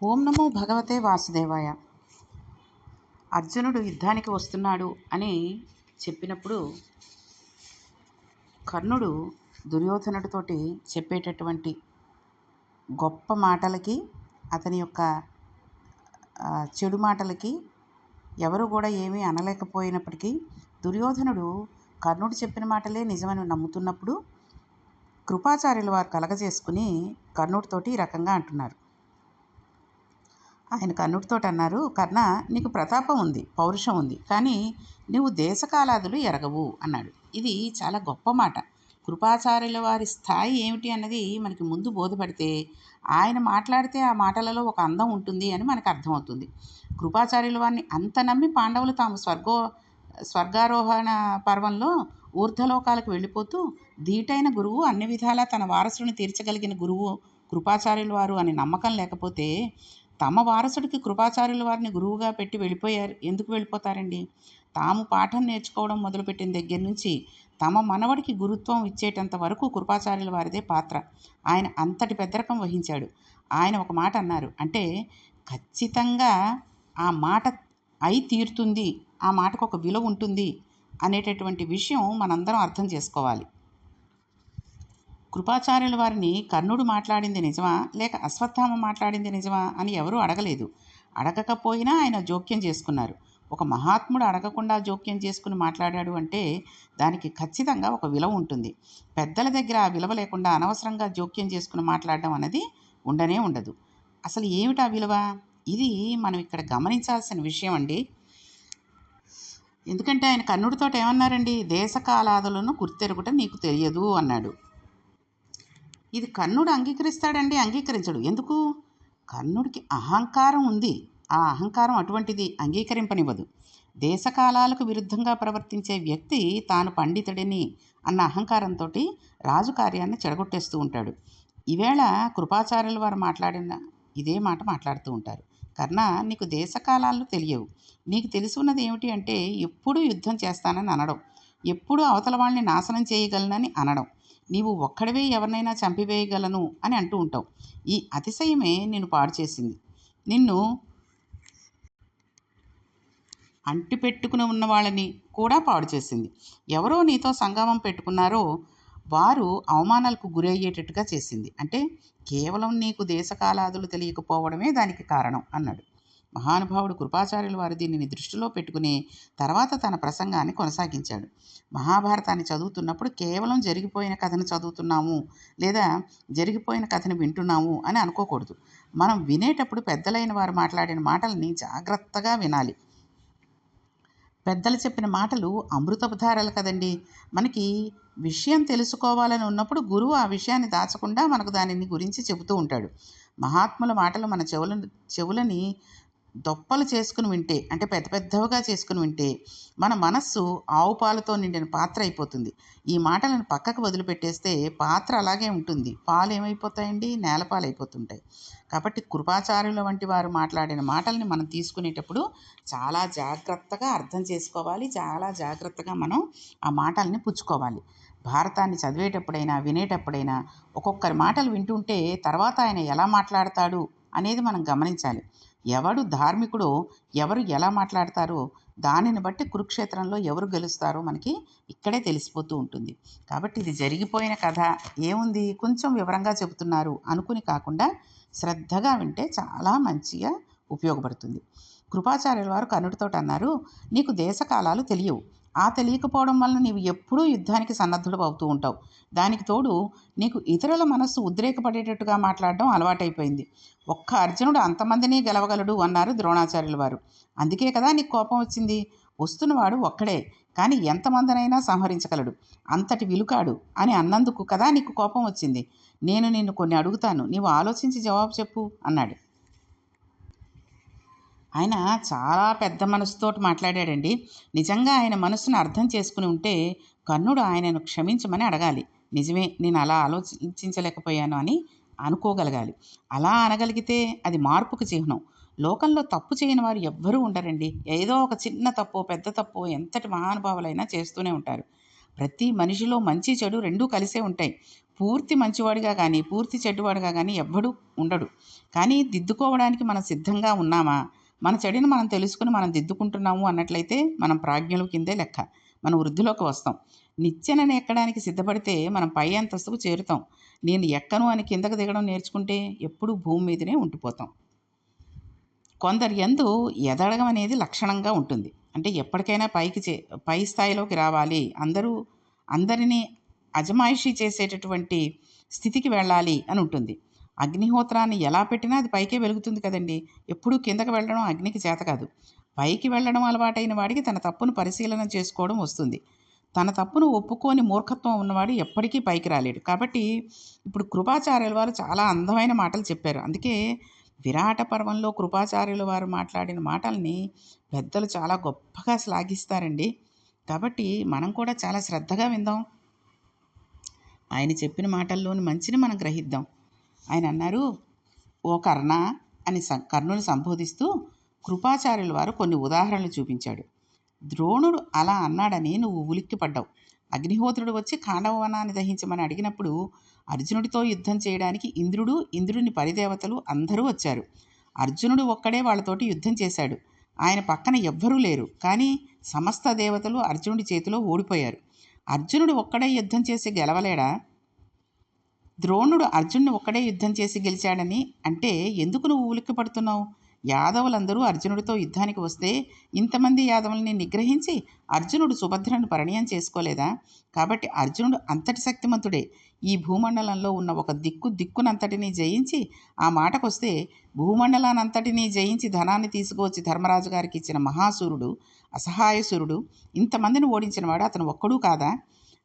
ఓం నమో భగవతే వాసుదేవాయ. అర్జునుడు యుద్ధానికి వస్తున్నాడు అని చెప్పినప్పుడు కర్ణుడు దుర్యోధనుడితోటి చెప్పేటటువంటి గొప్ప మాటలకి అతని యొక్క చెడు మాటలకి ఎవరు కూడా ఏమీ అనలేకపోయినప్పటికీ దుర్యోధనుడు కర్ణుడు చెప్పిన మాటలే నిజమని నమ్ముతున్నప్పుడు కృపాచార్యుల వారు కలగజేసుకుని కర్ణుడితోటి ఈ రకంగా అంటున్నారు. ఆయన కర్ణుడితో అన్నారు కర్ణ నీకు ప్రతాపం ఉంది పౌరుషం ఉంది కానీ నువ్వు దేశకాలాదులు ఎరగవు అన్నాడు. ఇది చాలా గొప్ప మాట. కృపాచార్యుల వారి స్థాయి ఏమిటి అన్నది మనకి ముందు బోధపడితే ఆయన మాట్లాడితే ఆ మాటలలో ఒక అందం ఉంటుంది అని మనకు అర్థమవుతుంది. కృపాచార్యుల వారిని అంత నమ్మి పాండవులు తాము స్వర్గో స్వర్గారోహణ పర్వంలో ఊర్ధలోకాలకు వెళ్ళిపోతూ ధీటైన గురువు అన్ని విధాలా తన వారసుని తీర్చగలిగిన గురువు కృపాచార్యుల వారు అని నమ్మకం లేకపోతే తమ వారసుడికి కృపాచార్యుల వారిని గురువుగా పెట్టి వెళ్ళిపోయారు. ఎందుకు వెళ్ళిపోతారండి? తాము పాఠం నేర్చుకోవడం మొదలుపెట్టిన దగ్గర నుంచి తమ మనవడికి గురుత్వం ఇచ్చేటంత వరకు కృపాచార్యుల వారిదే పాత్ర. ఆయన అంతటి పెద్దరకం వహించాడు. ఆయన ఒక మాట అన్నారు. అంటే ఖచ్చితంగా ఆ మాట అయి తీరుతుంది. ఆ మాటకు ఒక విలువ ఉంటుంది అనేటటువంటి విషయం మనందరం అర్థం చేసుకోవాలి. కృపాచార్యుల వారిని కర్ణుడు మాట్లాడింది నిజమా? లేక అశ్వత్థామ మాట్లాడింది నిజమా? అని ఎవరూ అడగలేదు. అడగకపోయినా ఆయన జోక్యం చేసుకున్నారు. ఒక మహాత్ముడు అడగకుండా జోక్యం చేసుకుని మాట్లాడాడు అంటే దానికి ఖచ్చితంగా ఒక విలువ ఉంటుంది. పెద్దల దగ్గర ఆ విలువ లేకుండా అనవసరంగా జోక్యం చేసుకుని మాట్లాడడం అనేది ఉండనే ఉండదు. అసలు ఏమిటి ఆ విలువ? ఇది మనం ఇక్కడ గమనించాల్సిన విషయం అండి. ఎందుకంటే ఆయన కర్ణుడితో ఏమన్నారండి? దేశకాలాదులను గుర్తెరుగుట నీకు తెలియదు అన్నాడు. ఇది కర్ణుడు అంగీకరిస్తాడండి అంగీకరించడు. ఎందుకు? కర్ణుడికి అహంకారం ఉంది. ఆ అహంకారం అటువంటిది అంగీకరింపనివ్వదు. దేశకాలాలకు విరుద్ధంగా ప్రవర్తించే వ్యక్తి తాను పండితుడిని అన్న అహంకారంతో రాజు కార్యాన్ని చెడగొట్టేస్తూ ఉంటాడు. ఈవేళ కృపాచార్యుల వారు మాట్లాడిన ఇదే మాట మాట్లాడుతూ ఉంటారు. కర్ణ నీకు దేశకాలాలు తెలియవు. నీకు తెలిసి ఉన్నది ఏమిటి అంటే ఎప్పుడూ యుద్ధం చేస్తానని అనడం. ఎప్పుడూ అవతల వాళ్ళని నాశనం చేయగలనని అనడం. నీవు ఒక్కడివే ఎవరినైనా చంపివేయగలను అని అంటూ ఉంటావు. ఈ అతిశయమే నిన్ను పాడు చేసింది. నిన్ను అంటి పెట్టుకుని ఉన్న వాళ్ళని కూడా పాడు చేసింది. ఎవరో నీతో సంగమం పెట్టుకున్నారో వారు అవమానాలకు గురయ్యేటట్టుగా చేసింది. అంటే కేవలం నీకు దేశకాలాదులు తెలియకపోవడమే దానికి కారణం అన్నాడు. మహానుభావుడు కృపాచార్యుల వారు దీనిని దృష్టిలో పెట్టుకుని తర్వాత తన ప్రసంగాన్ని కొనసాగించాడు. మహాభారతాన్ని చదువుతున్నప్పుడు కేవలం జరిగిపోయిన కథను చదువుతున్నాము లేదా జరిగిపోయిన కథను వింటున్నాము అని అనుకోకూడదు. మనం వినేటప్పుడు పెద్దలైన వారు మాట్లాడిన మాటల్ని జాగ్రత్తగా వినాలి. పెద్దలు చెప్పిన మాటలు అమృతపధారాలు కదండి! మనకి విషయం తెలుసుకోవాలని ఉన్నప్పుడు గురువు ఆ విషయాన్ని దాచకుండా మనకు దానిని గురించి చెబుతూ ఉంటాడు. మహాత్ముల మాటలు మన చెవుల చెవులని దొప్పలు చేసుకుని వింటే అంటే పెద్ద పెద్దవిగా చేసుకుని వింటే మన మనస్సు ఆవు పాలతో నిండిన పాత్ర అయిపోతుంది. ఈ మాటలను పక్కకు వదిలిపెట్టేస్తే పాత్ర అలాగే ఉంటుంది. పాలు ఏమైపోతాయండి నేలపాలు అయిపోతుంటాయి కాబట్టి కృపాచార్యుల వంటి వారు మాట్లాడిన మాటల్ని మనం తీసుకునేటప్పుడు చాలా జాగ్రత్తగా అర్థం చేసుకోవాలి. చాలా జాగ్రత్తగా మనం ఆ మాటల్ని పుచ్చుకోవాలి. భారతాన్ని చదివేటప్పుడైనా వినేటప్పుడైనా ఒక్కొక్కరి మాటలు వింటుంటే తర్వాత ఆయన ఎలా మాట్లాడతాడు అనేది మనం గమనించాలి. ఎవడు ధార్మికుడో ఎవరు ఎలా మాట్లాడతారో దానిని బట్టి కురుక్షేత్రంలో ఎవరు గెలుస్తారో మనకి ఇక్కడే తెలిసిపోతూ ఉంటుంది. కాబట్టి ఇది జరిగిపోయిన కథ. ఏముంది? కొంచెం వివరంగా చెబుతున్నారు అనుకుని కాకుండా శ్రద్ధగా వింటే చాలా మంచిగా ఉపయోగపడుతుంది. కృపాచార్యుల వారు కన్నుడితోటి అన్నారు నీకు దేశకాలాలు తెలియవు. ఆ తెలియకపోవడం వలన నీవు ఎప్పుడూ యుద్ధానికి సన్నద్ధుడు అవుతూ ఉంటావు. దానికి తోడు నీకు ఇతరుల మనస్సు ఉద్రేకపడేటట్టుగా మాట్లాడడం అలవాటైపోయింది. ఒక్క అర్జునుడు అంతమందిని గెలవగలడు అన్నారు ద్రోణాచార్యుల వారు. అందుకే కదా నీకు కోపం వచ్చింది? వస్తున్నవాడు ఒక్కడే కానీ ఎంతమందినైనా సంహరించగలడు. అంతటి విలుకాడు అని అన్నందుకు కదా నీకు కోపం వచ్చింది? నేను నిన్ను కొన్ని అడుగుతాను. నీవు ఆలోచించి జవాబు చెప్పు అన్నాడు. ఆయన చాలా పెద్ద మనసుతోటి మాట్లాడాడండి. నిజంగా ఆయన మనసును అర్థం చేసుకుని ఉంటే కర్ణుడు ఆయనను క్షమించమని అడగాలి. నిజమే నేను అలా ఆలోచించలేకపోయాను అని అనుకోగలగాలి. అలా అనగలిగితే అది మార్పుకు చిహ్నం. లోకంలో తప్పు చేయని వారు ఎవ్వరూ ఉండరండి. ఏదో ఒక చిన్న తప్పు పెద్ద తప్పు ఎంతటి మహానుభావులైనా చేస్తూనే ఉంటారు. ప్రతి మనిషిలో మంచి చెడు రెండూ కలిసే ఉంటాయి. పూర్తి మంచివాడిగా కానీ పూర్తి చెడ్డవాడిగా కానీ ఎవ్వడూ ఉండడు. కానీ దిద్దుకోవడానికి మనం సిద్ధంగా ఉన్నామా? మన చెడుని మనం తెలుసుకుని మనం దిద్దుకుంటున్నాము అన్నట్లయితే మనం ప్రాజ్ఞుల కిందే లెక్క. మనం వృద్ధిలోకి వస్తాం. నిచ్చెనని ఎక్కడానికి సిద్ధపడితే మనం పై అంతస్తుకు చేరుతాం. నేను ఎక్కను అని కిందకు దిగడం నేర్చుకుంటే ఎప్పుడూ భూమి మీదనే ఉండిపోతాం. కొందరి ఎందు ఎదగడం అనేది లక్షణంగా ఉంటుంది. అంటే ఎప్పటికైనా పైకి చే పై స్థాయిలోకి రావాలి. అందరూ అందరినీ అజమాయిషీ చేసేటటువంటి స్థితికి వెళ్ళాలి అని ఉంటుంది. అగ్నిహోత్రాన్ని ఎలా పెట్టినా అది పైకే వెలుగుతుంది కదండి. ఎప్పుడూ కిందకు వెళ్ళడం అగ్నికి చేత కాదు. పైకి వెళ్ళడం అలవాటైన వాడికి తన తప్పును పరిశీలన చేసుకోవడం వస్తుంది. తన తప్పును ఒప్పుకొని మూర్ఖత్వం ఉన్నవాడు ఎప్పటికీ పైకి రాలేడు. కాబట్టి ఇప్పుడు కృపాచార్యుల వారు చాలా అందమైన మాటలు చెప్పారు. అందుకే విరాట పర్వంలో కృపాచార్యుల వారు మాట్లాడిన మాటల్ని పెద్దలు చాలా గొప్పగా శ్లాఘిస్తారండి. కాబట్టి మనం కూడా చాలా శ్రద్ధగా విందాం. ఆయన చెప్పిన మాటల్లోని మంచిని మనం గ్రహిద్దాం. ఆయన అన్నారు ఓ కర్ణ అని కర్ణుని సంబోధిస్తూ కృపాచార్యుల వారు కొన్ని ఉదాహరణలు చూపించాడు. ద్రోణుడు అలా అన్నాడని నువ్వు ఉలిక్కిపడ్డావు. అగ్నిహోత్రుడు వచ్చి ఖాండవనాన్ని దహించమని అడిగినప్పుడు అర్జునుడితో యుద్ధం చేయడానికి ఇంద్రుడు ఇంద్రుని పరిదేవతలు అందరూ వచ్చారు. అర్జునుడు ఒక్కడే వాళ్ళతోటి యుద్ధం చేశాడు. ఆయన పక్కన ఎవ్వరూ లేరు. కానీ సమస్త దేవతలు అర్జునుడి చేతిలో ఓడిపోయారు. అర్జునుడు ఒక్కడే యుద్ధం చేసి గెలవలేడా? ద్రోణుడు అర్జునుడు ఒక్కడే యుద్ధం చేసి గెలిచాడని అంటే ఎందుకు నువ్వు ఉలిక్కి పడుతున్నావు? యాదవులందరూ అర్జునుడితో యుద్ధానికి వస్తే ఇంతమంది యాదవుల్ని నిగ్రహించి అర్జునుడు సుభద్రను పరిణయం చేసుకోలేదా? కాబట్టి అర్జునుడు అంతటి శక్తిమంతుడే. ఈ భూమండలంలో ఉన్న ఒక దిక్కు దిక్కునంతటినీ జయించి ఆ మాటకొస్తే భూమండలానంతటినీ జయించి ధనాన్ని తీసుకువచ్చి ధర్మరాజు గారికి ఇచ్చిన మహాసూరుడు అసహాయసూరుడు ఇంతమందిని ఓడించినవాడు అతను ఒక్కడూ కాదా?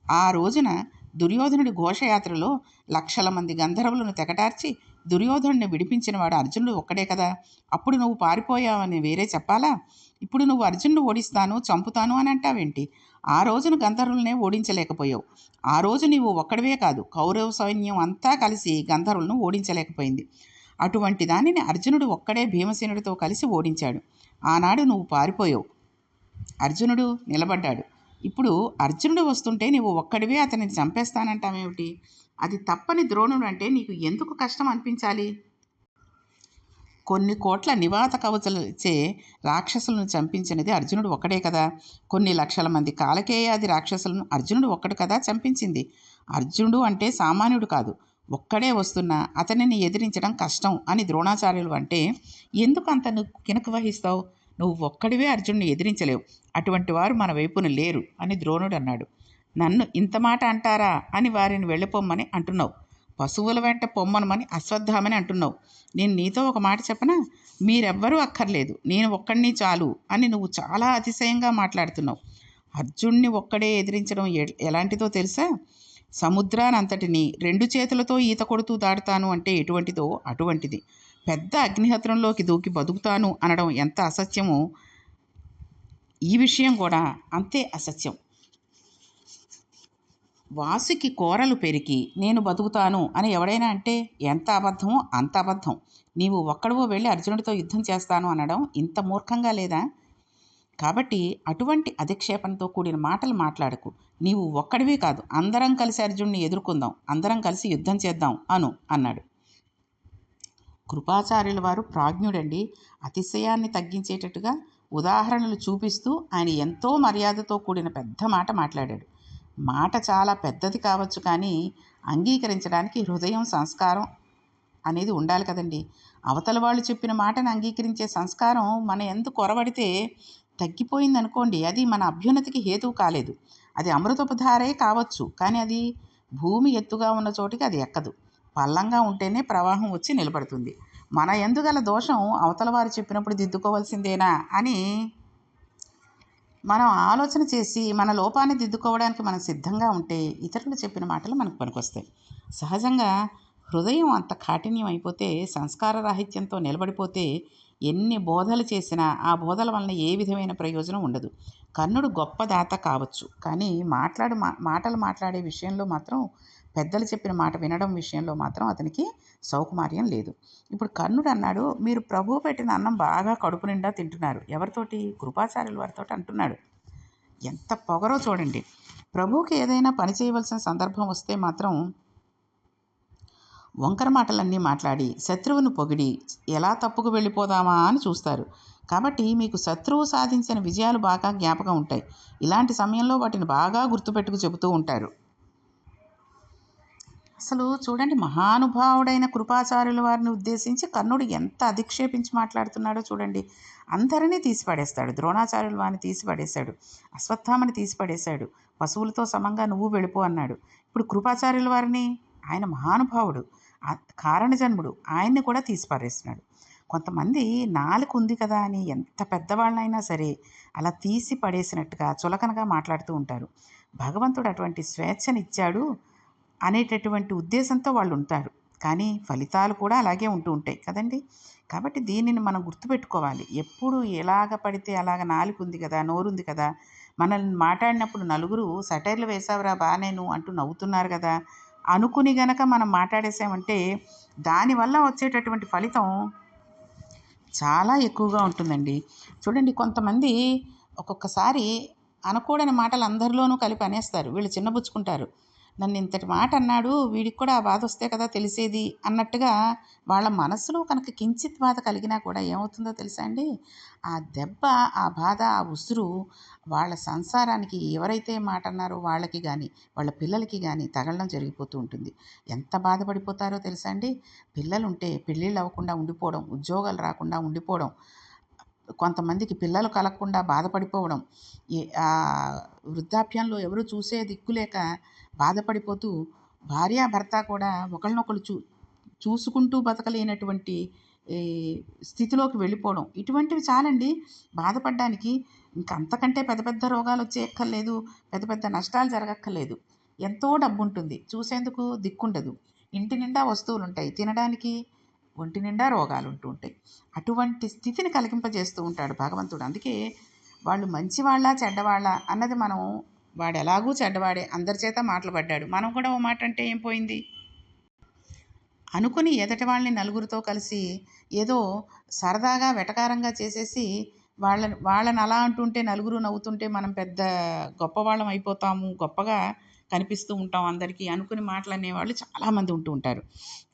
ఆ రోజున దుర్యోధనుడి ఘోషయాత్రలో లక్షల మంది గంధర్వులను తెగటార్చి దుర్యోధనుడిని విడిపించినవాడు అర్జునుడు ఒక్కడే కదా? అప్పుడు నువ్వు పారిపోయావని వేరే చెప్పాలా? ఇప్పుడు నువ్వు అర్జునుడు ఓడిస్తాను చంపుతాను అని అంటావేంటి? ఆ రోజున గంధర్వులనే ఓడించలేకపోయావు. ఆ రోజు నీవు ఒక్కడవే కాదు కౌరవ సైన్యం అంతా కలిసి గంధర్వులను ఓడించలేకపోయింది. అటువంటి దానిని అర్జునుడు ఒక్కడే భీమసేనుడితో కలిసి ఓడించాడు. ఆనాడు నువ్వు పారిపోయావు. అర్జునుడు నిలబడ్డాడు. ఇప్పుడు అర్జునుడు వస్తుంటే నీవు ఒక్కడివే అతనిని చంపేస్తానంటావేమిటి? అది తప్పని ద్రోణుడు అంటే నీకు ఎందుకు కష్టం అనిపించాలి? కొన్ని కోట్ల నివాత కవచలచే రాక్షసులను చంపించినది అర్జునుడు ఒక్కడే కదా. కొన్ని లక్షల మంది కాలకేయాది రాక్షసులను అర్జునుడు ఒక్కడు కదా చంపించింది. అర్జునుడు అంటే సామాన్యుడు కాదు. ఒక్కడే వస్తున్నా అతనిని ఎదిరించడం కష్టం అని ద్రోణాచార్యులు అంటే ఎందుకు అంత నువ్వు కినక వహిస్తావు నువ్వు ఒక్కడివే అర్జున్ని ఎదిరించలేవు. అటువంటి వారు మన వైపున లేరు అని ద్రోణుడు అన్నాడు. నన్ను ఇంత మాట అంటారా? అని వారిని వెళ్ళిపోమ్మని అంటున్నావు. పశువుల వెంట పొమ్మనమని అశ్వత్థామని అంటున్నావు. నేను నీతో ఒక మాట చెప్పనా? మీరెవ్వరూ అక్కర్లేదు. నేను ఒక్కడిని చాలు అని నువ్వు చాలా అతిశయంగా మాట్లాడుతున్నావు. అర్జున్ని ఒక్కడే ఎదిరించడం ఎలాంటిదో తెలుసా? సముద్రానంతటిని రెండు చేతులతో ఈత కొడుతూ దాటుతాను అంటే ఎటువంటిదో అటువంటిది. పెద్ద అగ్నిహత్రంలోకి దూకి బతుకుతాను అనడం ఎంత అసత్యమో ఈ విషయం కూడా అంతే అసత్యం. వాసుకి కోరలు పెరిగి నేను బతుకుతాను అని ఎవడైనా అంటే ఎంత అబద్ధమో అంత అబద్ధం. నీవు ఒక్కడవో వెళ్ళి అర్జునుడితో యుద్ధం చేస్తాను అనడం ఇంత మూర్ఖంగా లేదా? కాబట్టి అటువంటి అధిక్షేపంతో కూడిన మాటలు మాట్లాడకు. నీవు ఒక్కడివే కాదు అందరం కలిసి అర్జున్ని ఎదుర్కొందాం అందరం కలిసి యుద్ధం చేద్దాం అను అన్నాడు. కృపాచార్యుల వారు ప్రాజ్ఞుడండి. అతిశయాన్ని తగ్గించేటట్టుగా ఉదాహరణలు చూపిస్తూ ఆయన ఎంతో మర్యాదతో కూడిన పెద్ద మాట మాట్లాడాడు. మాట చాలా పెద్దది కావచ్చు కానీ అంగీకరించడానికి హృదయం సంస్కారం అనేది ఉండాలి కదండి. అవతల వాళ్ళు చెప్పిన మాటను అంగీకరించే సంస్కారం మన ఎందు కొరవడితే తగ్గిపోయిందనుకోండి. అది మన అభ్యున్నతికి హేతువు కాలేదు. అది అమృతపు ధారే కావచ్చు. కానీ అది భూమి ఎత్తుగా ఉన్న చోటికి అది ఎక్కదు. పల్లంగా ఉంటేనే ప్రవాహం వచ్చి నిలబడుతుంది. మన ఎందుగల దోషం అవతల వారు చెప్పినప్పుడు దిద్దుకోవాల్సిందేనా అని మనం ఆలోచన చేసి మన లోపాన్ని దిద్దుకోవడానికి మనం సిద్ధంగా ఉంటే ఇతరులు చెప్పిన మాటలు మనకు పనికొస్తాయి. సహజంగా హృదయం అంత కాఠిన్యం అయిపోతే సంస్కార రాహిత్యంతో నిలబడిపోతే ఎన్ని బోధలు చేసినా ఆ బోధల వలన ఏ విధమైన ప్రయోజనం ఉండదు. కర్ణుడు గొప్ప దాత కావచ్చు. కానీ మాట్లాడు మా మాటలు మాట్లాడే విషయంలో మాత్రం పెద్దలు చెప్పిన మాట వినడం విషయంలో మాత్రం అతనికి సౌకుమార్యం లేదు. ఇప్పుడు కర్ణుడు అన్నాడు మీరు ప్రభువు పెట్టిన అన్నం బాగా కడుపు నిండా తింటున్నారు. ఎవరితోటి? కృపాచార్యుల వారితో అంటున్నాడు. ఎంత పొగరో చూడండి. ప్రభువుకి ఏదైనా పని చేయవలసిన సందర్భం వస్తే మాత్రం వంకర మాటలన్నీ మాట్లాడి శత్రువును పొగిడి ఎలా తప్పుకు వెళ్ళిపోదామా అని చూస్తారు. కాబట్టి మీకు శత్రువు సాధించిన విజయాలు బాగా జ్ఞాపకం ఉంటాయి. ఇలాంటి సమయంలో వాటిని బాగా గుర్తుపెట్టుకు చెబుతూ ఉంటారు. అసలు చూడండి మహానుభావుడైన కృపాచార్యుల వారిని ఉద్దేశించి కర్ణుడు ఎంత అధిక్షేపించి మాట్లాడుతున్నాడో చూడండి. అందరినీ తీసిపడేస్తాడు ద్రోణాచార్యుల వారిని తీసిపడేశాడు అశ్వత్థామని తీసిపడేశాడు పశువులతో సమంగా నువ్వు వెళ్ళిపో అన్నాడు. ఇప్పుడు కృపాచార్యుల వారిని ఆయన మహానుభావుడు కారణజన్ముడు ఆయన్ని కూడా తీసిపారేస్తున్నాడు కొంతమంది నాలుగు ఉంది కదా అని ఎంత పెద్దవాళ్ళనైనా సరే అలా తీసి పడేసినట్టుగా చులకనగా మాట్లాడుతూ ఉంటారు. భగవంతుడు అటువంటి స్వేచ్ఛనిచ్చాడు అనేటటువంటి ఉద్దేశంతో వాళ్ళు ఉంటారు. కానీ ఫలితాలు కూడా అలాగే ఉంటూ ఉంటాయి కదండి? కాబట్టి దీనిని మనం గుర్తుపెట్టుకోవాలి. ఎప్పుడు ఎలాగ పడితే అలాగ నాలుగు ఉంది కదా నోరుంది కదా మనల్ని మాట్లాడినప్పుడు నలుగురు సటైర్లు వేసావురా బానేను అంటూ నవ్వుతున్నారు కదా అనుకుని గనక మనం మాట్లాడేసామంటే దానివల్ల వచ్చేటటువంటి ఫలితం చాలా ఎక్కువగా ఉంటుందండి. చూడండి కొంతమంది ఒక్కొక్కసారి అనకూడని మాటలు అందరిలోనూ కలిపి అనేస్తారు. వీళ్ళు చిన్నబుచ్చుకుంటారు. నన్ను ఇంతటి మాట అన్నాడు వీడికి కూడా ఆ బాధ వస్తే కదా తెలిసేది అన్నట్టుగా వాళ్ళ మనసులో కనుక కించిత్ బాధ కలిగినా కూడా ఏమవుతుందో తెలుసా అండి? ఆ దెబ్బ ఆ బాధ ఆ ఉసురు వాళ్ళ సంసారానికి ఎవరైతే మాట అన్నారో వాళ్ళకి కానీ వాళ్ళ పిల్లలకి కానీ తగలడం జరిగిపోతూ ఉంటుంది. ఎంత బాధపడిపోతారో తెలుసా అండి? పిల్లలుంటే పెళ్ళిళ్ళు అవ్వకుండా ఉండిపోవడం ఉద్యోగాలు రాకుండా ఉండిపోవడం కొంతమందికి పిల్లలు కలగకుండా బాధపడిపోవడం వృద్ధాప్యంలో ఎవరు చూసే దిక్కులేక బాధపడిపోతూ భార్య భర్త కూడా ఒకరినొకరు చూ చూసుకుంటూ బతకలేనటువంటి స్థితిలోకి వెళ్ళిపోవడం. ఇటువంటివి చాలండి. బాధపడడానికి ఇంక అంతకంటే పెద్ద పెద్ద రోగాలు వచ్చేయక్కర్లేదు పెద్ద పెద్ద నష్టాలు జరగక్కర్లేదు. ఎంతో డబ్బు ఉంటుంది చూసేందుకు దిక్కుండదు. ఇంటి నిండా వస్తువులు ఉంటాయి తినడానికి ఒంటి నిండా రోగాలు ఉంటూ ఉంటాయి. అటువంటి స్థితిని కలిగింపజేస్తూ ఉంటాడు భగవంతుడు. అందుకే వాళ్ళు మంచివాళ్ళ చెడ్డవాళ్ళ అన్నది మనం వాడు ఎలాగూ చెడ్డవాడే అందరి చేత మాటలు పడ్డాడు. మనం కూడా ఓ మాట అంటే ఏం పోయింది? అనుకుని ఎదటి వాళ్ళని నలుగురితో కలిసి ఏదో సరదాగా వెటకారంగా చేసేసి వాళ్ళని వాళ్ళని అలా అంటుంటే నలుగురు నవ్వుతుంటే మనం పెద్ద గొప్పవాళ్ళం అయిపోతాము గొప్పగా కనిపిస్తూ ఉంటాం అందరికీ అనుకుని మాటలనేవాళ్ళు చాలామంది ఉంటూ ఉంటారు.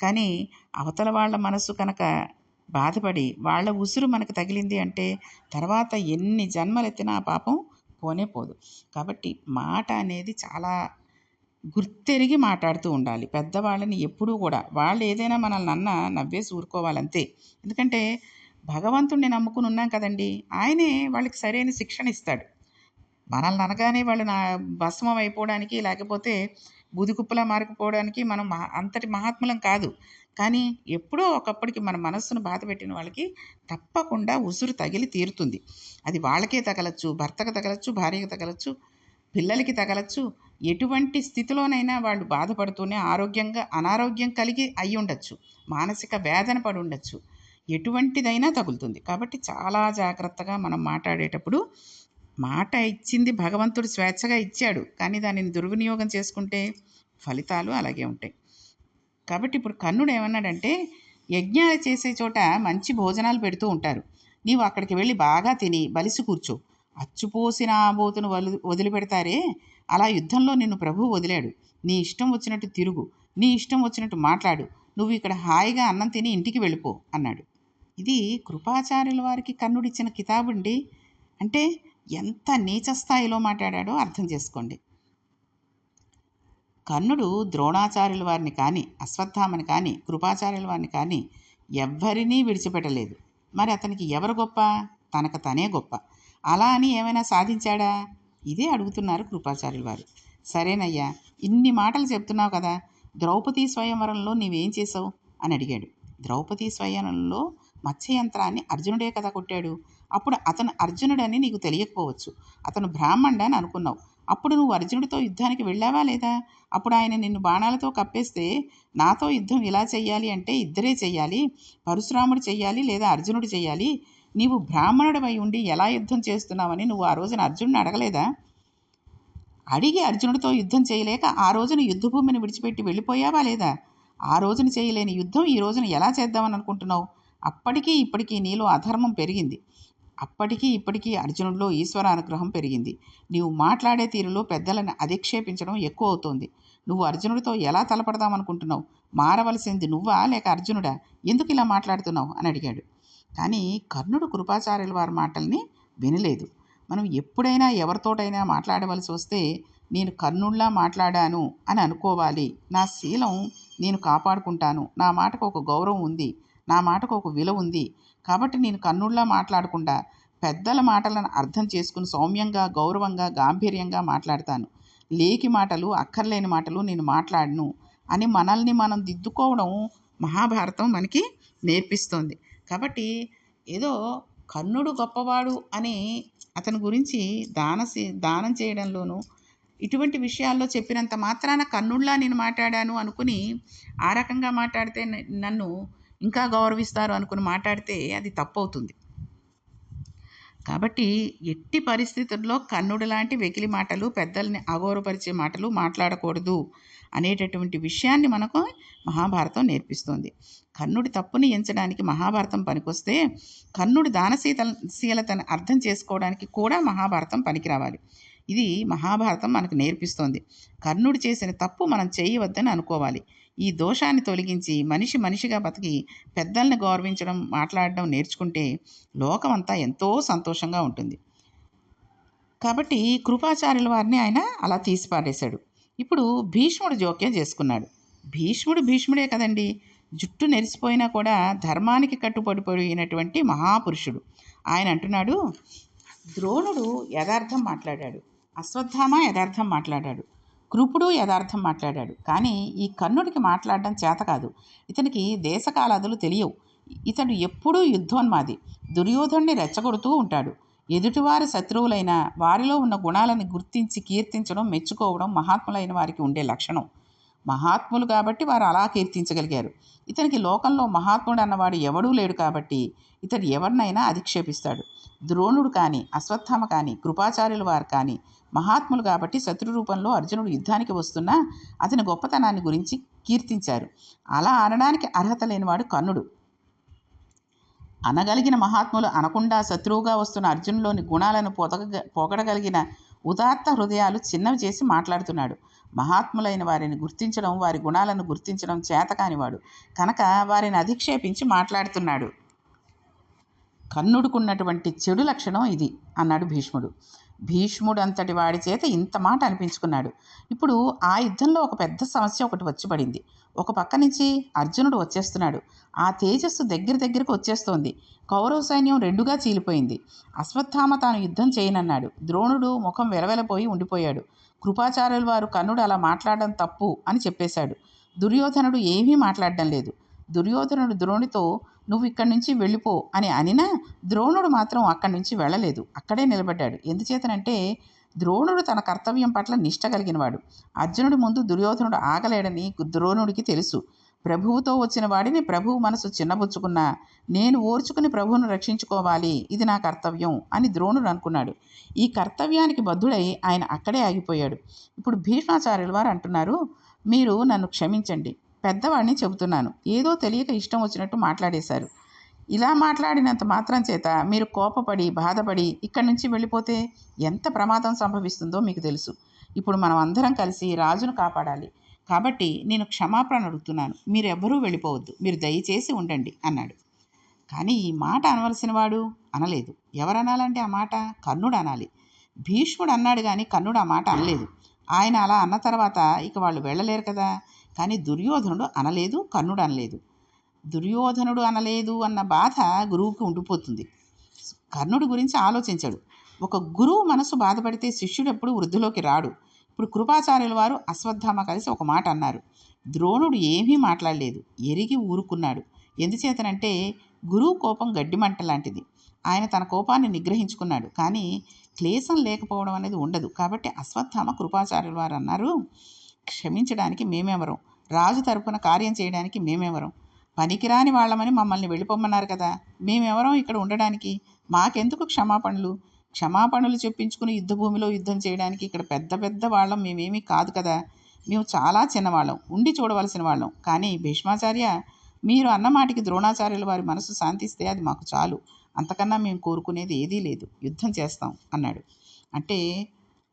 కానీ అవతల వాళ్ళ మనసు కనుక బాధపడి వాళ్ళ ఉసురు మనకు తగిలింది అంటే తర్వాత ఎన్ని జన్మలెత్తినా ఎత్తినా పాపం పోనే పోదు. కాబట్టి మాట అనేది చాలా గుర్తెరిగి మాట్లాడుతూ ఉండాలి. పెద్దవాళ్ళని ఎప్పుడూ కూడా వాళ్ళు ఏదైనా మనల్ని అన్న నవ్వేసి ఊరుకోవాలంతే. ఎందుకంటే భగవంతుడిని నమ్ముకుని ఉన్నాం కదండి. ఆయనే వాళ్ళకి సరైన శిక్షణ ఇస్తాడు. మనల్ని అనగానే వాళ్ళు నా భస్మం అయిపోవడానికి లేకపోతే బుదికుప్పలా మారిపోవడానికి మనం మహా అంతటి మహాత్ములం కాదు. కానీ ఎప్పుడో ఒకప్పటికి మన మనస్సును బాధ పెట్టిన వాళ్ళకి తప్పకుండా ఉసురు తగిలి తీరుతుంది. అది వాళ్ళకే తగలచ్చు భర్తకు తగలచ్చు భార్యకు తగలచ్చు పిల్లలకి తగలచ్చు. ఎటువంటి స్థితిలోనైనా వాళ్ళు బాధపడుతూనే ఆరోగ్యంగా అనారోగ్యం కలిగి అయి ఉండొచ్చు. మానసిక వేదన పడి ఉండొచ్చు. ఎటువంటిదైనా తగులుతుంది. కాబట్టి చాలా జాగ్రత్తగా మనం మాట్లాడేటప్పుడు మాట ఇచ్చింది భగవంతుడు స్వేచ్ఛగా ఇచ్చాడు. కానీ దానిని దుర్వినియోగం చేసుకుంటే ఫలితాలు అలాగే ఉంటాయి. కాబట్టి ఇప్పుడు కర్ణుడు ఏమన్నాడంటే యజ్ఞాలు చేసే చోట మంచి భోజనాలు పెడుతూ ఉంటారు. నీవు అక్కడికి వెళ్ళి బాగా తిని బలిసి కూర్చో. అచ్చుపోసిన ఆబోతును వదిలి వదిలిపెడతారే? అలా యుద్ధంలో నిన్ను ప్రభువు వదిలాడు. నీ ఇష్టం వచ్చినట్టు తిరుగు. నీ ఇష్టం వచ్చినట్టు మాట్లాడు. నువ్వు ఇక్కడ హాయిగా అన్నం తిని ఇంటికి వెళ్ళిపో అన్నాడు. ఇది కృపాచార్యుల వారికి కర్ణుడిచ్చిన కితాబండి అంటే ఎంత నీచ స్థాయిలో మాట్లాడాడో అర్థం చేసుకోండి. కర్ణుడు ద్రోణాచార్యుల వారిని కానీ అశ్వత్థామని కానీ కృపాచార్యుల వారిని కానీ ఎవ్వరినీ విడిచిపెట్టలేదు. మరి అతనికి ఎవరు గొప్ప? తనకు తనే గొప్ప. అలా అని ఏమైనా సాధించాడా? ఇదే అడుగుతున్నారు కృపాచార్యుల వారు. సరేనయ్యా ఇన్ని మాటలు చెప్తున్నావు కదా ద్రౌపదీ స్వయంవరంలో నీవేం చేసావు అని అడిగాడు. ద్రౌపదీ స్వయంవరంలో మత్స్యయంత్రాన్ని అర్జునుడే కదా కొట్టాడు. అప్పుడు అతను అర్జునుడని నీకు తెలియకపోవచ్చు. అతను బ్రాహ్మణుడు అని అనుకున్నావు. అప్పుడు నువ్వు అర్జునుడితో యుద్ధానికి వెళ్ళావా లేదా? అప్పుడు ఆయన నిన్ను బాణాలతో కప్పేస్తే నాతో యుద్ధం ఇలా చెయ్యాలి అంటే ఇద్దరే చెయ్యాలి పరశురాముడు చెయ్యాలి లేదా అర్జునుడు చెయ్యాలి. నీవు బ్రాహ్మణుడివై ఉండి ఎలా యుద్ధం చేస్తున్నావని నువ్వు ఆ రోజున అర్జునుడిని అడగలేదా? అడిగి అర్జునుడితో యుద్ధం చేయలేక ఆ రోజున యుద్ధభూమిని విడిచిపెట్టి వెళ్ళిపోయావా లేదా? ఆ రోజున చేయలేని యుద్ధం ఈ రోజున ఎలా చేద్దామని అనుకుంటున్నావు? అప్పటికీ ఇప్పటికీ నీలో అధర్మం పెరిగింది. అప్పటికీ ఇప్పటికీ అర్జునుడిలో ఈశ్వర అనుగ్రహం పెరిగింది. నీవు మాట్లాడే తీరులో పెద్దలను అధిక్షేపించడం ఎక్కువ అవుతోంది. నువ్వు అర్జునుడితో ఎలా తలపడదామనుకుంటున్నావు? మారవలసింది నువ్వా లేక అర్జునుడా? ఎందుకు ఇలా మాట్లాడుతున్నావు? అని అడిగాడు. కానీ కర్ణుడు కృపాచార్యుల వారి మాటల్ని వినలేదు. మనం ఎప్పుడైనా ఎవరితోటైనా మాట్లాడవలసి వస్తే నేను కర్ణుడిలా మాట్లాడాను అని అనుకోవాలి. నా శీలం నేను కాపాడుకుంటాను. నా మాటకు ఒక గౌరవం ఉంది. నా మాటకు ఒక విలువ ఉంది. కాబట్టి నేను కన్నుళ్ళ మాట్లాడకుండా పెద్దల మాటలను అర్థం చేసుకుని సౌమ్యంగా గౌరవంగా గాంభీర్యంగా మాట్లాడతాను. లేకి మాటలు అక్కర్లేని మాటలు నేను మాట్లాడను అని మనల్ని మనం దిద్దుకోవడం మహాభారతం మనకి నేర్పిస్తుంది. కాబట్టి ఏదో కర్ణుడు గొప్పవాడు అని అతని గురించి దాన దానం చేయడంలోనూ ఇటువంటి విషయాల్లో చెప్పినంత మాత్రాన కన్నుళ్ళ నేను మాట్లాడాను అనుకుని ఆ రకంగా మాట్లాడితే నన్ను ఇంకా గౌరవిస్తారు అనుకుని మాట్లాడితే అది తప్పవుతుంది. కాబట్టి ఎట్టి పరిస్థితుల్లో కన్నుడు లాంటి వెకిలి మాటలు పెద్దల్ని అగౌరవపరిచే మాటలు మాట్లాడకూడదు అనేటటువంటి విషయాన్ని మనకు మహాభారతం నేర్పిస్తుంది. కర్ణుడి తప్పుని ఎంచడానికి మహాభారతం పనికొస్తే కర్ణుడి దానశీల శీలతను అర్థం చేసుకోవడానికి కూడా మహాభారతం పనికి రావాలి ఇది మహాభారతం మనకు నేర్పిస్తోంది. కర్ణుడు చేసిన తప్పు మనం చేయవద్దని అనుకోవాలి. ఈ దోషాన్ని తొలగించి మనిషి మనిషిగా బతికి పెద్దల్ని గౌరవించడం మాట్లాడడం నేర్చుకుంటే లోకమంతా ఎంతో సంతోషంగా ఉంటుంది. కాబట్టి కృపాచార్యుల వారిని ఆయన అలా తీసిపారేశాడు. ఇప్పుడు భీష్ముడు జోక్యం చేసుకున్నాడు. భీష్ముడు భీష్ముడే కదండి! జుట్టు నెరిసిపోయినా కూడా ధర్మానికి కట్టుబడిపోయినటువంటి మహాపురుషుడు. ఆయన అంటున్నాడు ద్రోణుడు యథార్థం మాట్లాడాడు. అశ్వత్థామ యథార్థం మాట్లాడాడు. కృపుడు యథార్థం మాట్లాడాడు. కానీ ఈ కర్ణుడికి మాట్లాడడం చేత కాదు. ఇతనికి దేశకాలాదులు తెలియవు. ఇతడు ఎప్పుడూ యుద్ధోన్మాది దుర్యోధుణ్ణి రెచ్చగొడుతూ ఉంటాడు. ఎదుటివారి శత్రువులైన వారిలో ఉన్న గుణాలను గుర్తించి కీర్తించడం మెచ్చుకోవడం మహాత్ములైన వారికి ఉండే లక్షణం. మహాత్ములు కాబట్టి వారు అలా కీర్తించగలిగారు. ఇతనికి లోకంలో మహాత్ముడు అన్నవాడు ఎవడూ లేడు కాబట్టి ఇతడు ఎవరినైనా అధిక్షేపిస్తాడు. ద్రోణుడు కానీ అశ్వత్థామ కానీ కృపాచార్యుల వారు కానీ మహాత్ములు కాబట్టి శత్రు రూపంలో అర్జునుడు యుద్ధానికి వస్తున్నా అతని గొప్పతనాన్ని గురించి కీర్తించారు. అలా అనడానికి అర్హత లేనివాడు కర్ణుడు. అనగలిగిన మహాత్ములు అనకుండా శత్రువుగా వస్తున్న అర్జునులోని గుణాలను పొదగ పొగడగలిగిన ఉదాత్త హృదయాలు చిన్నవి చేసి మాట్లాడుతున్నాడు. మహాత్ములైన వారిని గుర్తించడం వారి గుణాలను గుర్తించడం చేతకానివాడు కనుక వారిని అధిక్షేపించి మాట్లాడుతున్నాడు. కన్నుడుకున్నటువంటి చెడు లక్షణం ఇది అన్నాడు భీష్ముడు. భీష్ముడు అంతటి వాడి చేత ఇంత మాట అనిపించుకున్నాడు. ఇప్పుడు ఆ యుద్ధంలో ఒక పెద్ద సమస్య ఒకటి వచ్చి పడింది. ఒక పక్క నుంచి అర్జునుడు వచ్చేస్తున్నాడు. ఆ తేజస్సు దగ్గర దగ్గరకు వచ్చేస్తోంది. కౌరవ సైన్యం రెండుగా చీలిపోయింది. అశ్వత్థామ తాను యుద్ధం చేయనన్నాడు. ద్రోణుడు ముఖం వెలవెలపోయి ఉండిపోయాడు. కృపాచార్యుల వారు కర్ణుడు అలా మాట్లాడడం తప్పు అని చెప్పేశాడు. దుర్యోధనుడు ఏమీ మాట్లాడడం లేదు. దుర్యోధనుడు ద్రోణితో నువ్వు ఇక్కడి నుంచి వెళ్ళిపో అని అనినా ద్రోణుడు మాత్రం అక్కడి నుంచి వెళ్ళలేదు. అక్కడే నిలబడ్డాడు. ఎందుచేతనంటే ద్రోణుడు తన కర్తవ్యం పట్ల నిష్ట కలిగినవాడు. అర్జునుడి ముందు దుర్యోధనుడు ఆగలేడని ద్రోణుడికి తెలుసు. ప్రభువుతో వచ్చిన వాడిని ప్రభువు మనసు చిన్నబుచ్చుకున్నా నేను ఓర్చుకుని ప్రభువును రక్షించుకోవాలి ఇది నా కర్తవ్యం అని ద్రోణుడు అనుకున్నాడు. ఈ కర్తవ్యానికి బద్ధుడై ఆయన అక్కడే ఆగిపోయాడు. ఇప్పుడు భీష్మాచార్యుల వారు అంటున్నారు మీరు నన్ను క్షమించండి. పెద్దవాడిని చెబుతున్నాను. ఏదో తెలియక ఇష్టం వచ్చినట్టు మాట్లాడేశారు. ఇలా మాట్లాడినంత మాత్రం చేత మీరు కోపపడి బాధపడి ఇక్కడి నుంచి వెళ్ళిపోతే ఎంత ప్రమాదం సంభవిస్తుందో మీకు తెలుసు. ఇప్పుడు మనం అందరం కలిసి రాజును కాపాడాలి. కాబట్టి నేను క్షమాపణ అడుగుతున్నాను. మీరెవ్వరూ వెళ్ళిపోవద్దు. మీరు దయచేసి ఉండండి అన్నాడు. కానీ ఈ మాట అనవలసిన వాడు అనలేదు. ఎవరనాలంటే ఆ మాట? కర్ణుడు అనాలి. భీష్ముడు అన్నాడు కానీ కర్ణుడు ఆ మాట అనలేదు. ఆయన అలా అన్న తర్వాత ఇక వాళ్ళు వెళ్ళలేరు కదా. కానీ దుర్యోధనుడు అనలేదు కర్ణుడు అనలేదు. దుర్యోధనుడు అనలేదు అన్న బాధ గురువుకి ఉండిపోతుంది. కర్ణుడు గురించి ఆలోచించాడు. ఒక గురువు మనసు బాధపడితే శిష్యుడు ఎప్పుడు వృద్ధిలోకి రాడు. ఇప్పుడు కృపాచార్యుల వారు అశ్వత్థామ కలిసి ఒక మాట అన్నారు. ద్రోణుడు ఏమీ మాట్లాడలేదు. ఎరిగి ఊరుకున్నాడు. ఎందుచేతనంటే గురువు కోపం గడ్డిమంట లాంటిది. ఆయన తన కోపాన్ని నిగ్రహించుకున్నాడు. కానీ క్లేశం లేకపోవడం అనేది ఉండదు. కాబట్టి అశ్వత్థామ కృపాచార్యుల వారు అన్నారు క్షమించడానికి మేమెవరం? రాజు తరపున కార్యం చేయడానికి మేమెవరం? పనికిరాని వాళ్ళమని మమ్మల్ని వెళ్ళిపోమన్నారు కదా! మేమెవరం ఇక్కడ ఉండడానికి? మాకెందుకు క్షమాపణలు? క్షమాపణలు చెప్పించుకుని యుద్ధభూమిలో యుద్ధం చేయడానికి ఇక్కడ పెద్ద పెద్ద వాళ్ళం మేమేమీ కాదు కదా. మేము చాలా చిన్నవాళ్ళం ఉండి చూడవలసిన వాళ్ళం. కానీ భీష్మాచార్య మీరు అన్నమాటికి ద్రోణాచార్యుల వారి మనసు శాంతిస్తే అది మాకు చాలు. అంతకన్నా మేము కోరుకునేది ఏదీ లేదు. యుద్ధం చేస్తాం అన్నాడు. అంటే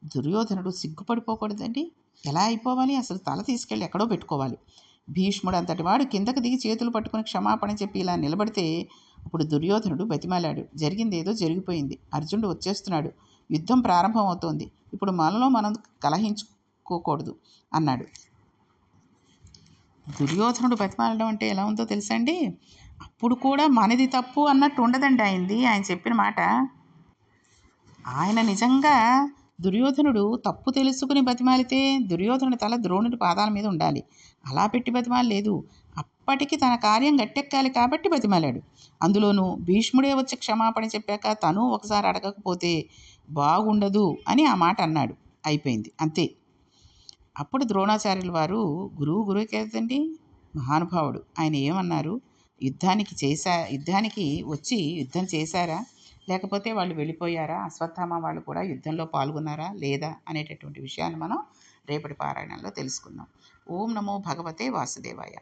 దుర్యోధనుడు సిగ్గుపడిపోకూడదండి. ఎలా అయిపోవాలి? అసలు తల తీసుకెళ్ళి ఎక్కడో పెట్టుకోవాలి. భీష్ముడు అంతటి వాడు కిందకు దిగి చేతులు పట్టుకుని క్షమాపణ చెప్పి ఇలా నిలబడితే అప్పుడు దుర్యోధనుడు బతిమాలాడు. జరిగిందేదో జరిగిపోయింది. అర్జునుడు వచ్చేస్తున్నాడు. యుద్ధం ప్రారంభం అవుతోంది ఇప్పుడు మనలో మనం కలహించుకోకూడదు అన్నాడు. దుర్యోధనుడు బతిమాలడం అంటే ఎలా ఉందో తెలుసా అండి? అప్పుడు కూడా మనది తప్పు అన్నట్టు ఉండదండి ఆయనది. ఆయన చెప్పిన మాట. ఆయన నిజంగా దుర్యోధనుడు తప్పు తెలుసుకుని బతిమాలితే దుర్యోధనుడి తల ద్రోణుడి పాదాల మీద ఉండాలి. అలా పెట్టి బతిమాలి లేదు అప్పటికి తన కార్యం గట్టెక్కాలి కాబట్టి బతిమలాడు. అందులోనూ భీష్ముడే వచ్చి క్షమాపణ చెప్పాక తను ఒకసారి అడగకపోతే బాగుండదు అని ఆ మాట అన్నాడు. అయిపోయింది. అంతే. అప్పుడు ద్రోణాచార్యుల వారు గురువు గురువు కదండి మహానుభావుడు. ఆయన ఏమన్నారు? యుద్ధానికి చేశా యుద్ధానికి వచ్చి యుద్ధం చేశారా? లేకపోతే వాళ్ళు వెళ్ళిపోయారా? అశ్వత్థామ వాళ్ళు కూడా యుద్ధంలో పాల్గొన్నారా? లేదా? అనేటటువంటి విషయాన్ని మనం రేపటి పారాయణంలో తెలుసుకుందాం. ఓం నమో భగవతే వాసుదేవాయ.